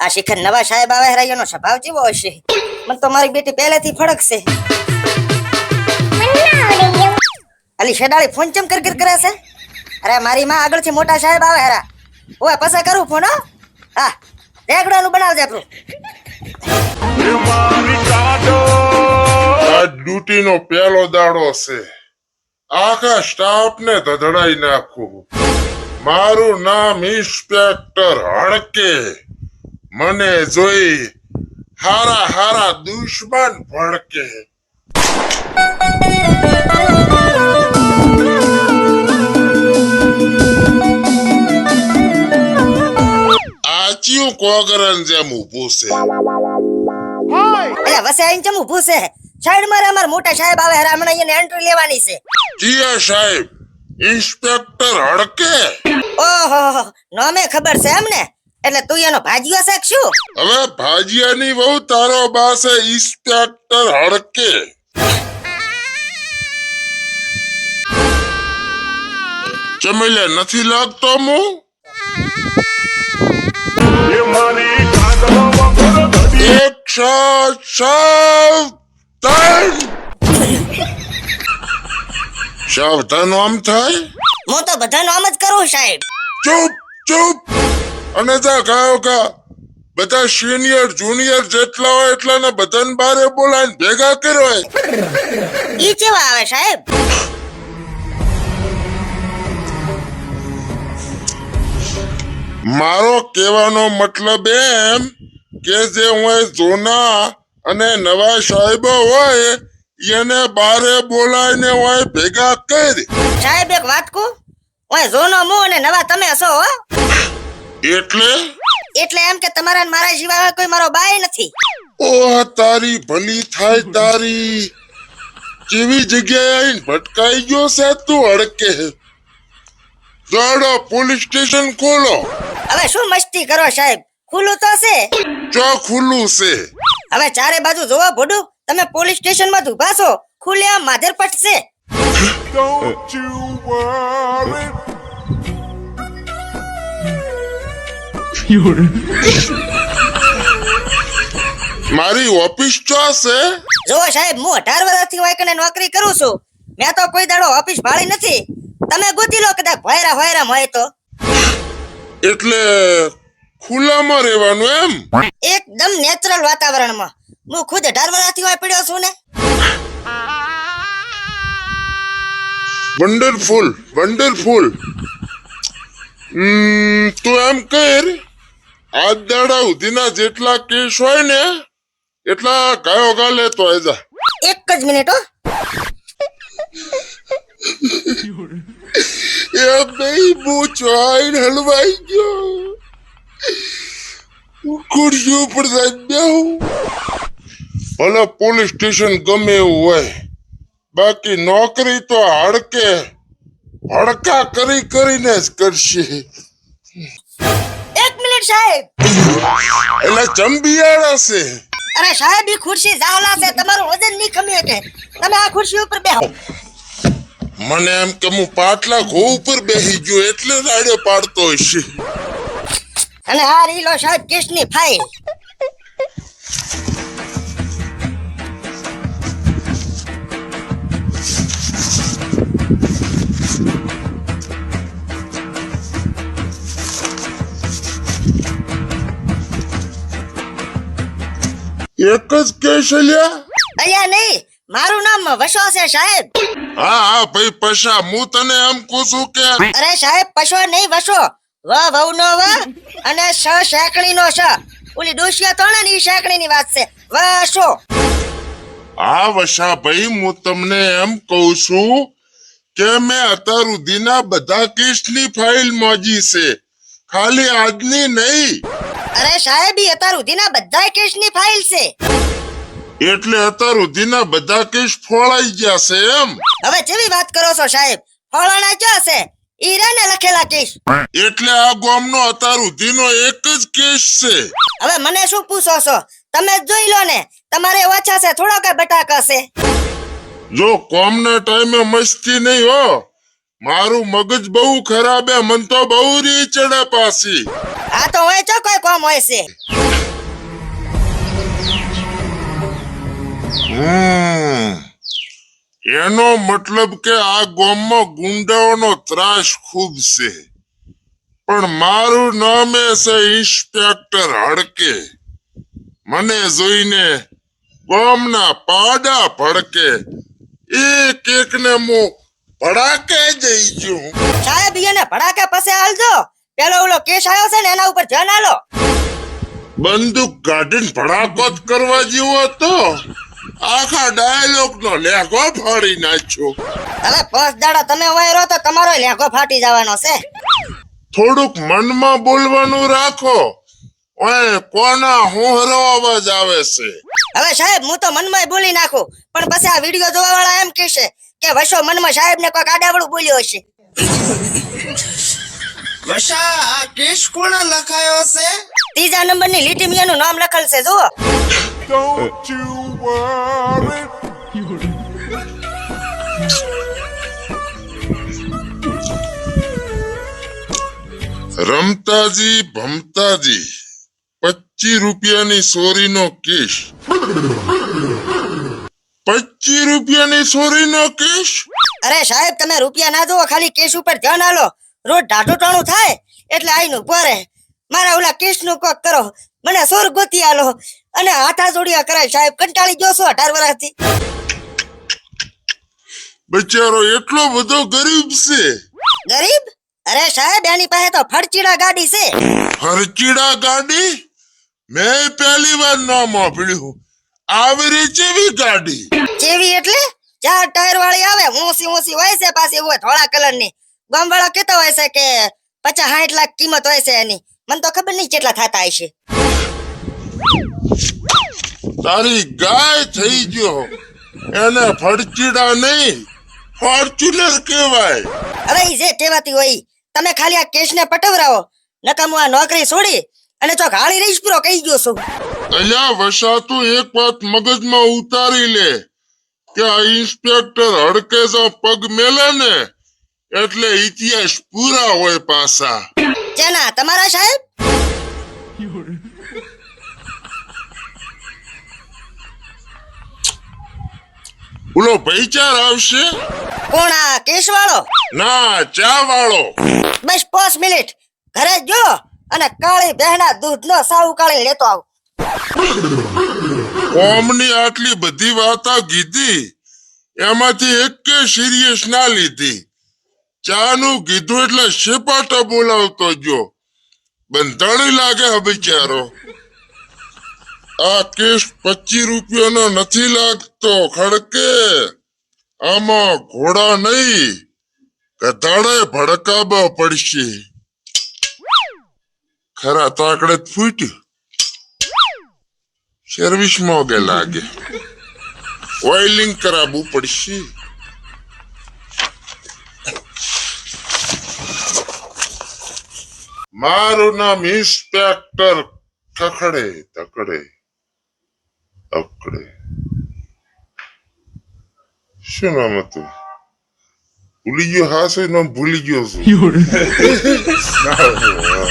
આ શિખર નવા સાહેબ આવે હરાઈનો સ્વભાવ જેવો હશે. મને તો મારી બેટી પહેલેથી ફડકશે. અલી શેડાળી ફોન ચમ કર કર કરે છે? અરે, મારી માં આગળથી મોટા સાહેબ આવે, હરા. ઓય પસે કરું ફોન, હા? રેગડાનું બનાવજે આપણું. ડ્યુટીનો પહેલો દાડો છે. આખા સ્ટાફને ધધડાઈ નાખું. મારું નામ ઇન્સ્પેક્ટર હડકે. મને જોઈ હારા હારા દુશ્મન ભડકે. આચ્યું કોગરન જેમ ઊભું છે. વસે ચમ ઊભું છે? સાઈડ મારે અમાર મોટા સાહેબ આવે હરા હમણાં અહીંયા એન્ટ્રી લેવાની છે. જીયા સાહેબ ઇન્સ્પેક્ટર હડકે? ઓહો નોમે ખબર છે એમ ને એટલે તું એનો ભાજીઓ છે કે શું? હવે ભાજીયાની બહુ તારો પાસે ઇન્સ્પેક્ટર હડકે. ચમેલે નથી લાગતો મુ? એક સાત સાત સાવધાન આમ થાય? હું તો બધાનો આમ જ કરું સાહેબ. ચૂપ ચૂપ. અને ત્યાં ગાયો કા બધા સિનિયર જુનિયર જેટલા હોય એટલાને બધાને બારે બોલાવીને ભેગા કર્યો. ઈ કેવા આવે સાહેબ? મારો કહેવાનો મતલબ એમ કે જે હું જૂના અને નવા સાહેબો હોય એને બારે બોલાવીને હોય ભેગા કરી. સાહેબ એક વાત કહું? ઓય જૂનો મુ અને નવા તમે છો હો. એટલે? એટલે એમ કે તમારા મારા સિવાય કોઈ મારો બાય નથી. ઓહ તારી ભલી થાય તારી. કેવી જગ્યાએ આઈને ભટકાઈ ગયો છે તું અડકે ચાલો પોલીસ સ્ટેશન ખોલો. હવે શું મસ્તી કરો સાહેબ? ખુલ્લું તો છે. ચો ખુલ્લું છે? હવે ચારે બાજુ જોવો ભોડું. તમે પોલીસ સ્ટેશનમાં ઊભા છો. ખુલ્લે આમ માધર પટશે Don't you worry. મારી ઓફિસ ચો છે? જો સાહેબ હું અઢાર વર્ષથી હોય નોકરી કરું છું. મેં તો કોઈ દાડો ઓફિસ ભાળી નથી. તમે ગોતી લો કદાચ ભયરા ભયરા હોય તો. એટલે ખુલ્લામાં રહેવાનું એમ? એકદમ નેચરલ વાતાવરણમાં. હું ખુદ અઢાર વર્ષથી હોય પડ્યો છું ને. વન્ડરફુલ વન્ડરફુલ હમ તું એમ કર. આજ દાડા સુધીના જેટલા કેસ હોય ને એટલા ગાયો ગા લેતો આજા એક જ મિનિટ હો. એ ભાઈ મૂછો આઈને હલવાઈ ગયો. ખુરશી ઉપર ભલે પોલીસ સ્ટેશન ગમે એવું હોય બાકી નોકરી તો હડકે હડકા કરી કરીને જ કરશે. મિનિટ સાહેબ. એટલે ચંબિયાળા છે. અરે સાહેબ ઈ ખુરશી જાવલા છે. તમારું વજનની કમી કે તમે આ ખુરશી ઉપર બેહો. મને એમ કે હું પાટલા ઘો ઉપર બેસી ગયો એટલે રાડે પાડતો હશે. અને આ રીલો સાહેબ કેસની ફાઇલ એક જ કેસ અલ્યા અલ્યા નહીં મારું નામ વશો છે સાહેબ. હા હા ભાઈ પશા હું તને એમ કહું છું કે અરે સાહેબ પશો નહીં વશો. વ વહુ નો વ અને સ શેકણી નો સ. ઓલી ડોશિયા તોણે ની શેકણી ની વાત છે. વશો. આ વશા ભાઈ હું તમને એમ કહું છું કે મેં અત્યાર સુધીના બધા કેસની ફાઇલ મોજી છે. ખાલી આજની નહીં. અરે સાહેબ એ અત્યાર સુધીના બધા કેસની ફાઇલ છે. એટલે અત્યાર સુધીના બધા કેસ ફોળાઈ ગયા છે એમ? હવે જેવી વાત કરો છો સાહેબ ફોળાણા ક્યાં છે? ઈરાને લખેલા કેસ. એટલે આ ગામનો અત્યાર સુધીનો એક જ કેસ છે. હવે મને શું પૂછો છો? તમે જોઈ લો ને તમારે ઓછા છે થોડો કઈ બટાકા છે. જો કોમના ટાઈમે મસ્તી નહીં હો મારું મગજ બહુ ખરાબ હે મન તો બહુ રી ચડે પાછી આ તો હોય ચો કોઈ કોમ હોય છે. એનો મતલબ કે આ ગામમાં ગુંડાઓનો ત્રાસ ખૂબ છે. પણ મારું નામ એ છે ઇન્સ્પેક્ટર હડકે. મને જોઈને ગામના પાડા ભડકે. એક એક ને હું ભડાકે જઈ છું સાહેબ એને ભડાકે પાસે હાલજો. પેલો ઓલો કેસ આવ્યો છે ને એના ઉપર ધ્યાન આલો. બંદૂક કાઢીને ભડાકો જ કરવા જેવો હતો. આખા ડાયલોગ નો લેખો ફાડી નાખ્યો. અરે પાંચ દાડા તમે વાયરો તો તમારો લેઘો ફાટી જવાનો છે. થોડુંક મનમાં બોલવાનું રાખો. ઓય કોના હોહરો અવાજ આવે છે? હવે સાહેબ હું તો મનમાં બોલી નાખું પણ પછી આ વીડિયો જોવા વાળા એમ કહેશે કે વશો મનમાં સાહેબ ને કોઈક આડાવડું બોલ્યો હશે. વશા આ કેસ કોણે લખાયો છે? ત્રીજા નંબરની લીટી મિયાનું નામ લખેલ છે જુઓ. Don't you worry. રમતાજી ભમતાજી પચીસ રૂપિયાની ચોરીનો કેસ પચીસ રૂપિયાની ચોરીનો કેસ અરે સાહેબ તમે રૂપિયા ના જુઓ ખાલી કેસ ઉપર ધ્યાન આલો. રોજ ઢાઢું ટાણું થાય એટલે આઈનું પોરે મારા ઓલા કેસનું કોક કરો. મને સોર ગોતી આલો. અને હાથા જોડિયા કરાય સાહેબ. કંટાળી ગયો છો અઢાર વર્ષથી. બચારો એટલો બધો ગરીબ છે. ગરીબ? અરે સાહેબ એની પાસે તો ફરચીડા ગાડી છે. ફરચીડા ગાડી? મેં પહેલી વાર નામ સાંભળ્યું આવી ચેવી ગાડી. ચેવી એટલે? ચાર ટાયર વાળી આવે ઊંસી ઊંસી હોય છે પાછી હોય ધોળા કલરની ગામ વાળા કેતા હોય છે કે પચાસ સાઠ લાખ કિંમત હોય છે એની. મને તો ખબર નહીં કેટલા થતા હશે તારી ગાય થઈ ગયો. એને ફડચીડા નહીં ફોર્ચ્યુનર કહેવાય. અરે ઈ જે કહેવાતી હોય તમે ખાલી આ કેસ ને પટવરાવો. નકમ હું આ નોકરી છોડી અને ચોક ગાળી રહીશ પૂરો કહી ગયો છું. અલ્યા વસાતું એક વાત મગજમાં ઉતારી લે કે આ ઇન્સ્પેક્ટર હડકેસા પગ મેલે ને એટલે ઇતિહાસ પૂરા હોય પાછા. જેના તમારા સાહેબ? ઓલો ભાઈચાર આવશે? કોણ આ વાળો ના ચા વાળો બસ પાંચ મિનિટ. ઘરે જ અને કાળી બહેના દૂધ નો સાવ કાળી લેતો આવ. કોમની આટલી બધી વાતા કીધી? એમાંથી એક કે સિરિયસ ના લીધી? ચાનું કીધું એટલે શેપાટા બોલાવતો જો બંધાણી લાગે હવે બિચારો આ કેસ પચીસ રૂપિયાનો નથી લાગતો, ખડકે. આમાં ઘોડા નહીં ગધાડે ભડકાવા પડશે. ખરા તાકડે ફૂટ્યું. સર્વિસ મોગે લાગે. ઓઇલિંગ કરાવવું પડશે. મારું નામ ઇન્સ્પેક્ટર ખખડે તકડે. અકડે. શું નામ હતું? ભૂલી ગયો હા શું નામ? ભૂલી ગયો છું.